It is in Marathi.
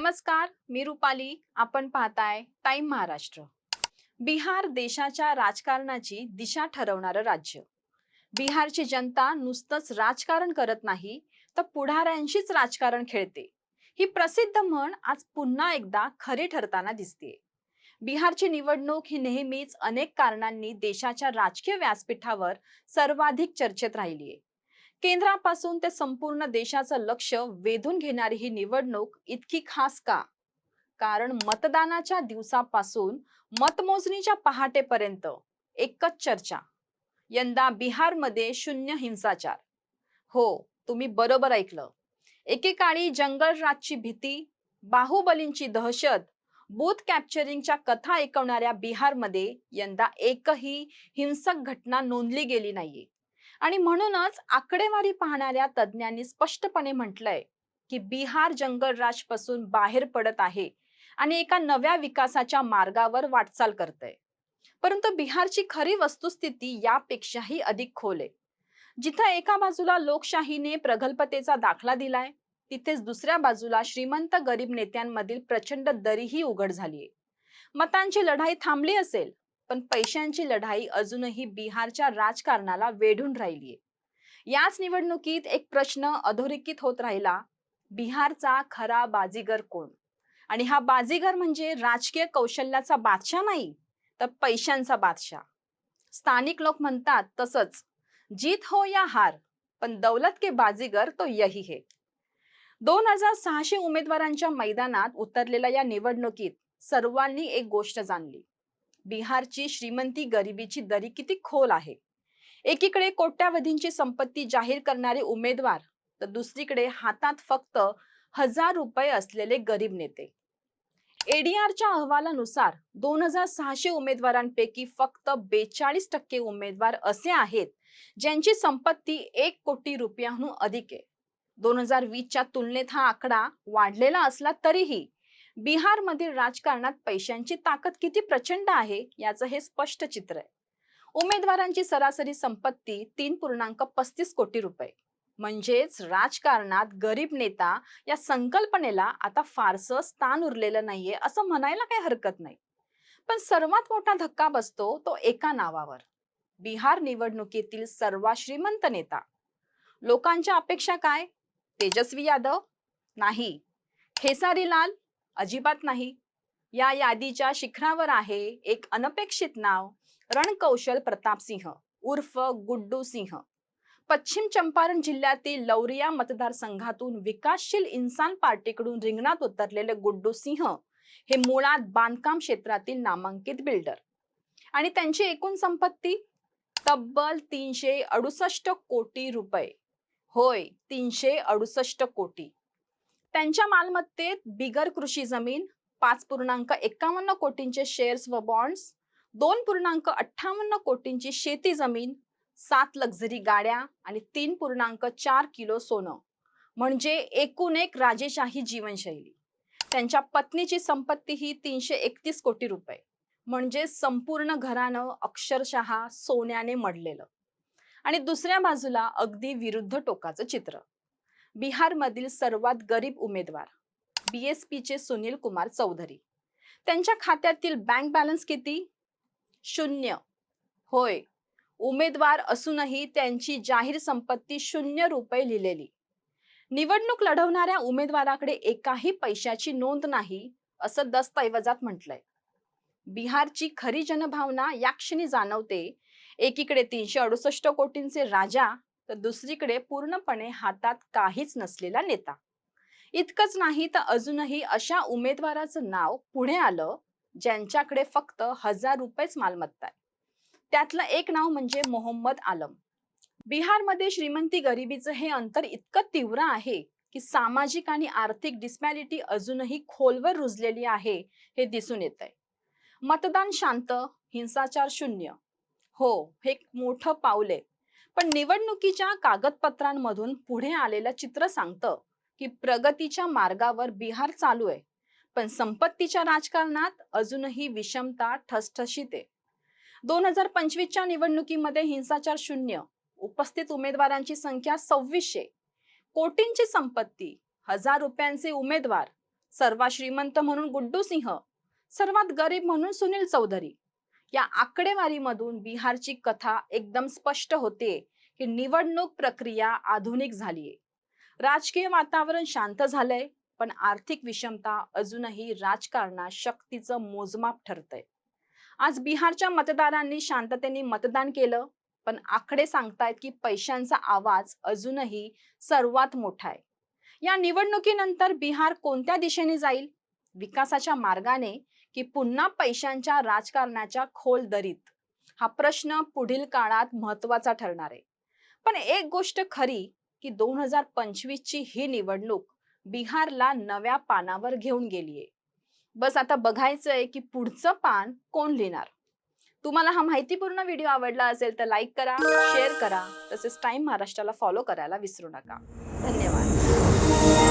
नमस्कार मी रुपाली. आपण पाहताय टाइम महाराष्ट्र. बिहार देशाच्या राजकारणाची दिशा ठरवणारं राज्य. बिहारची जनता नुसतंच राजकारण करत नाही तर पुढाऱ्यांशीच राजकारण खेळते. ही प्रसिद्ध म्हण आज पुन्हा एकदा खरी ठरताना दिसते बिहारची निवडणूक ही नेहमीच अनेक कारणांनी देशाच्या राजकीय व्यासपीठावर सर्वाधिक चर्चेत राहिली आहे केंद्रापासून ते संपूर्ण देशाचं लक्ष वेधून घेणारी ही निवडणूक इतकी खास का? कारण मतदानाच्या दिवसापासून मतमोजणीच्या पहाटेपर्यंत एकच चर्चा. यंदा बिहारमध्ये शून्य हिंसाचार. हो तुम्ही बरोबर ऐकलं. एकेकाळी जंगल राजची भीती बाहुबलींची दहशत बूथ कॅप्चरिंगच्या कथा ऐकवणाऱ्या बिहारमध्ये यंदा एकही हिंसक घटना नोंदली गेली नाहीये. आणि म्हणूनच आकडेवारी पाहणाऱ्या तज्ज्ञांनी स्पष्टपणे म्हटलंय की बिहार जंगलराजपासून बाहेर पडत आहे आणि एका नव्या विकासाच्या मार्गावर वाटचाल करतंय. परंतु बिहारची खरी वस्तुस्थिती यापेक्षाही अधिक खोल आहे. जिथं एका बाजूला लोकशाहीने प्रगल्भतेचा दाखला दिलाय तिथेच दुसऱ्या बाजूला श्रीमंत गरीब नेत्यांमधील प्रचंड दरीही उघड झालीये. मतांची लढाई थांबली असेल पण पैशांची लढाई अजूनही बिहारच्या राजकारणाला वेढून राहिलीये. याच निवडणुकीत एक प्रश्न अधोरेखित होत राहिला. बिहारचा खरा बाजीगर कोण? आणि हा बाजीगर म्हणजे राजकीय कौशल्याचा बादशाह नाही तर पैशांचा बादशाह. स्थानिक लोक म्हणतात तसंच जीत हो या हार पण दौलत के बाजीगर तो यही है. दोन हजार सहाशे उमेदवारांच्या मैदानात उतरलेल्या या निवडणुकीत सर्वांनी एक गोष्ट जाणली. बिहारची श्रीमंती गरिबीची दरी किती खोल आहे? एकीकडे कोट्यावधींची संपत्ती जाहीर करणारे उमेदवार तर दुसरीकडे हातात फक्त हजार रुपये असलेले गरीब नेते. एडीआरच्या अहवालानुसार दोन हजार सहाशे उमेदवारांपैकी फक्त बेचाळीस टक्के उमेदवार असे आहेत ज्यांची संपत्ती एक कोटी रुपयाहून अधिक आहे. दोन हजार वीसच्या तुलनेत हा आकडा वाढलेला असला तरीही बिहारमधील राजकारणात पैशांची ताकद किती प्रचंड आहे याचं हे स्पष्ट चित्र आहे. उमेदवारांची सरासरी संपत्ती तीन पूर्णांक पस्तीस कोटी रुपये. म्हणजेच राजकारणात गरीब नेता या संकल्पनेला आता फारसं स्थान उरलेलं नाहीये असं म्हणायला काही हरकत नाही. पण सर्वात मोठा धक्का बसतो तो एका नावावर. बिहार निवडणुकीतील सर्वात श्रीमंत नेता. लोकांच्या अपेक्षा काय? तेजस्वी यादव? नाही. खेसारी लाल अजिबात नाही. या यादीच्या शिखरावर आहे एक अनपेक्षित नाव रणकौशल प्रताप सिंह उर्फ गुड्डू सिंह. पश्चिम चंपारण जिल्ह्यातील लौरिया मतदारसंघातून विकासशील इन्सान पार्टीकडून रिंगणात उतरलेले गुड्डू सिंह हे मुळात बांधकाम क्षेत्रातील नामांकित बिल्डर. आणि त्यांची एकूण संपत्ती? तब्बल तीनशे अडुसष्ट कोटी रुपये. होय तीनशे अडुसष्ट कोटी. त्यांच्या मालमत्तेत बिगर कृषी जमीन पाच पूर्णांक एकावन्न कोटींचे शेअर्स व बॉन्ड्स दोन पूर्णांक अठ्ठावन्न कोटींची शेती जमीन सात लक्झरी गाड्या आणि तीन पूर्णांक चार किलो सोनं. म्हणजे एकूण एक राजेशाही जीवनशैली. त्यांच्या पत्नीची संपत्ती ही तीनशे एकतीस कोटी रुपये. म्हणजे संपूर्ण घरानं अक्षरशः सोन्याने मडलेलं. आणि दुसऱ्या बाजूला अगदी विरुद्ध टोकाचं चित्र. बिहारमधील सर्वात गरीब उमेदवार बीएसपीचे सुनील कुमार चौधरी. त्यांच्या खात्यातील बँक बॅलन्स किती? शून्य. होय. उमेदवार असूनही त्यांची जाहीर संपत्ती शून्य रुपये लिहिलेली. निवडणूक लढवणाऱ्या उमेदवाराकडे एकाही पैशाची नोंद नाही असं दस्तऐवजात म्हटलंय. बिहारची खरी जनभावना या क्षणी जाणवते. एकीकडे तीनशे अडुसष्ट कोटींचे राजा तर दुसरीकडे पूर्णपणे हातात काहीच नसलेला नेता. इतकंच नाही तर अजूनही अशा उमेदवाराचं नाव पुढे आलं ज्यांच्याकडे फक्त हजार रुपयेच मालमत्ता आहे. त्यातलं एक नाव म्हणजे मोहम्मद आलम. बिहारमध्ये श्रीमंती गरिबीचं हे अंतर इतकं तीव्र आहे की सामाजिक आणि आर्थिक डिस्पॅरिटी अजूनही खोलवर रुजलेली आहे हे दिसून येत आहे मतदान शांत हिंसाचार शून्य. हो हे एक मोठं पाऊल आहे. पण निवडणुकीच्या कागदपत्रांमधून पुढे आलेलं चित्र सांगतं की प्रगतीच्या मार्गावर बिहार चालू आहे. पण संपत्तीच्या राजकारणात अजूनही विषमता ठसठशीत आहे. दोन हजार पंचवीसच्या निवडणुकीमध्ये हिंसाचार शून्य उपस्थित उमेदवारांची संख्या सव्वीसशे. कोटींची संपत्ती हजार रुपयांचे उमेदवार सर्वात श्रीमंत म्हणून गुड्डू सिंह सर्वात गरीब म्हणून सुनील चौधरी. या आकडेवारीमधून बिहारची कथा एकदम स्पष्ट होते की निवडणूक प्रक्रिया आधुनिक झालीये. राजकीय वातावरण शांत झालंय पण आर्थिक विषमता अजूनही राजकारणात शक्तीचं मोजमाप ठरतंय. आज बिहारच्या मतदारांनी शांततेने मतदान केलं पण आकडे सांगतायत की पैशांचा आवाज अजूनही सर्वात मोठा आहे. या निवडणुकीनंतर बिहार कोणत्या दिशेने जाईल? विकासाच्या मार्गाने की पुन्हा पैशांच्या राजकारणाच्या खोल दरीत. हा प्रश्न पुढील काळात महत्त्वाचा ठरणार आहे. पण एक गोष्ट खरी की दोन हजार पंचवीस ची ही निवडणूक बिहारला नव्या पानावर घेऊन गेलीये बस आता बघायचंय की पुढचं पान कोण लिहिणार? तुम्हाला हा माहितीपूर्ण व्हिडिओ आवडला असेल तर लाईक करा शेअर करा तसेच टाइम महाराष्ट्राला फॉलो करायला विसरू नका. धन्यवाद.